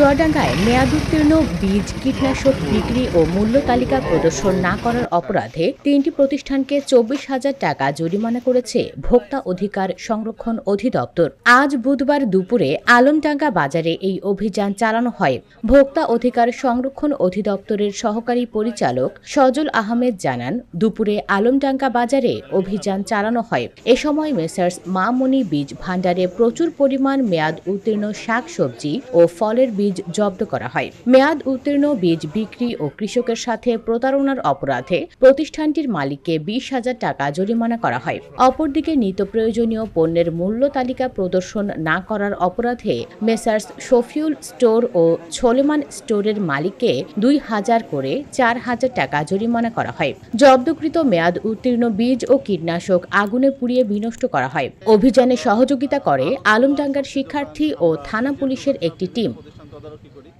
চুয়াডাঙ্গায় মেয়াদ উত্তীর্ণ বীজ কীটনাশক বিক্রি ও মূল্য তালিকা প্রদর্শন না করার অপরাধে তিনটি প্রতিষ্ঠানকে চব্বিশ হাজার টাকা জরিমানা করেছে ভোক্তা অধিকার সংরক্ষণ অধিদপ্তর। আজ বুধবার দুপুরে আলমডাঙ্গা বাজারে এই অভিযান চালানো হয়। ভোক্তা অধিকার সংরক্ষণ অধিদপ্তরের সহকারী পরিচালক সজল আহমেদ জানান, দুপুরে আলমডাঙ্গা বাজারে অভিযান চালানো হয়। এ সময় মেসার্স মামনি বীজ ভাণ্ডারে প্রচুর পরিমাণ মেয়াদ উত্তীর্ণ শাকসবজি ও ফলের বীজ জব্দ করা হয়। মেয়াদ উত্তীর্ণ বীজ বিক্রি ও কৃষকের সাথে প্রতারণার অপরাধে প্রতিষ্ঠানটির মালিককে বিশ হাজার টাকা জরিমানা করা হয়। অপরদিকে নিত্য প্রয়োজনীয় পণ্যের মূল্য তালিকা প্রদর্শন না করার অপরাধে মেসার্স শফিউল স্টোর ও ছোলেমান স্টোরের মালিককে দুই হাজার করে চার হাজার টাকা জরিমানা করা হয়। জব্দকৃত মেয়াদ উত্তীর্ণ বীজ ও কীটনাশক আগুনে পুড়িয়ে বিনষ্ট করা হয়। অভিযানে সহযোগিতা করে আলমডাঙ্গার শিক্ষার্থী ও থানা পুলিশের একটি টিম। তদারকি করি।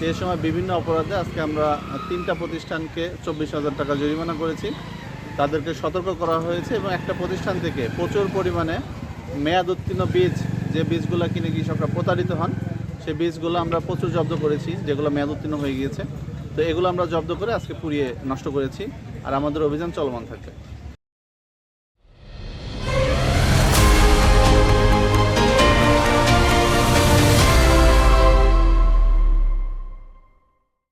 যে সময় বিভিন্ন অপরাধে আজকে আমরা তিনটা প্রতিষ্ঠানকে চব্বিশ হাজার টাকা জরিমানা করেছি। তাদেরকে সতর্ক করা হয়েছে এবং একটা প্রতিষ্ঠান থেকে প্রচুর পরিমাণে মেয়াদ উত্তীর্ণ বীজ, যে বীজগুলো কিনে কৃষকরা প্রতারিত হন সেই বীজগুলো আমরা প্রচুর জব্দ করেছি, যেগুলো মেয়াদ উত্তীর্ণ হয়ে গিয়েছে। তো এগুলো আমরা জব্দ করে আজকে পুড়িয়ে নষ্ট করেছি, আর আমাদের অভিযান চলমান থাকবে